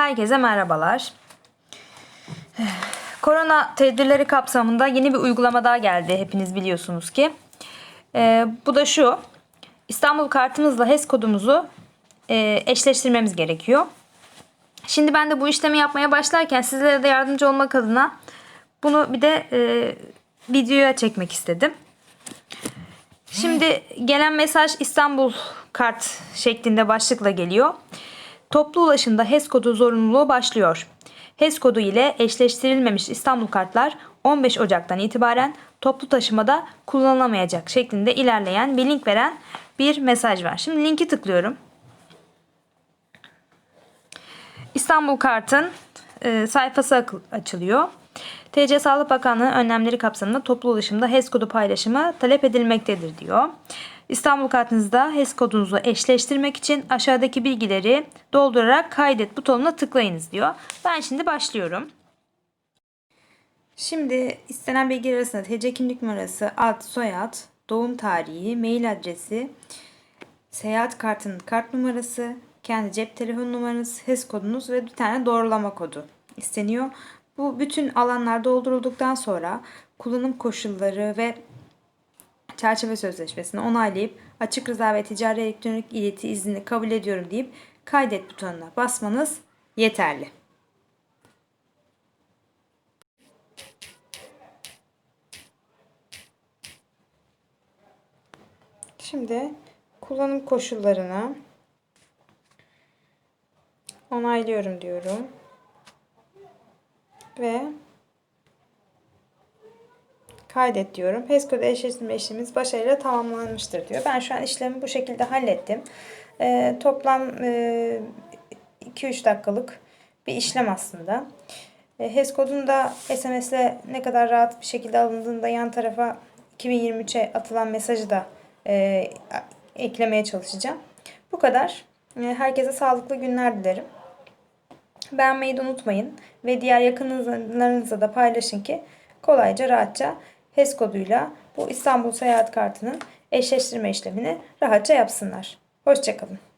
Herkese merhabalar. Korona tedbirleri kapsamında yeni bir uygulama daha geldi hepiniz biliyorsunuz ki. Ee, bu da şu. İstanbul kartımızla HES kodumuzu e, eşleştirmemiz gerekiyor. Şimdi ben de bu işlemi yapmaya başlarken sizlere de yardımcı olmak adına bunu bir de e, videoya çekmek istedim. Şimdi gelen mesaj İstanbul kart şeklinde başlıkla geliyor. Toplu ulaşımda HES kodu zorunluluğu başlıyor. HES kodu ile eşleştirilmemiş İstanbul kartlar 15 Ocak'tan itibaren toplu taşımada kullanılamayacak şeklinde ilerleyen bir link veren bir mesaj var. Şimdi linki tıklıyorum. İstanbul Kart'ın e, sayfası açılıyor. TC Sağlık Bakanlığı önlemleri kapsamında toplu ulaşımda HES kodu paylaşımı talep edilmektedir diyor. İstanbul Kartınızda HES kodunuzu eşleştirmek için aşağıdaki bilgileri doldurarak kaydet butonuna tıklayınız diyor. Ben şimdi başlıyorum. Şimdi istenen bilgiler arasında TC kimlik numarası, ad, soyad, doğum tarihi, mail adresi, seyahat kartının kart numarası, kendi cep telefon numaranız, HES kodunuz ve bir tane doğrulama kodu isteniyor. Bu bütün alanlar doldurulduktan sonra kullanım koşulları ve çerçeve sözleşmesini onaylayıp açık rıza ve ticari elektronik ileti iznini kabul ediyorum deyip kaydet butonuna basmanız yeterli. Şimdi kullanım koşullarına onaylıyorum diyorum. Ve kaydet diyorum. Kodu eşleştirme işlemimiz başarıyla tamamlanmıştır diyor. Ben şu an işlemi bu şekilde hallettim. Ee, toplam e, 2-3 dakikalık bir işlem aslında. E, HES kodun da SMS'le ne kadar rahat bir şekilde alındığında yan tarafa 2023'e atılan mesajı da e, eklemeye çalışacağım. Bu kadar. E, herkese sağlıklı günler dilerim. Beğenmeyi de unutmayın ve diğer yakınlarınızla da paylaşın ki kolayca rahatça HES koduyla bu İstanbul Seyahat Kartı'nın eşleştirme işlemini rahatça yapsınlar. Hoşçakalın.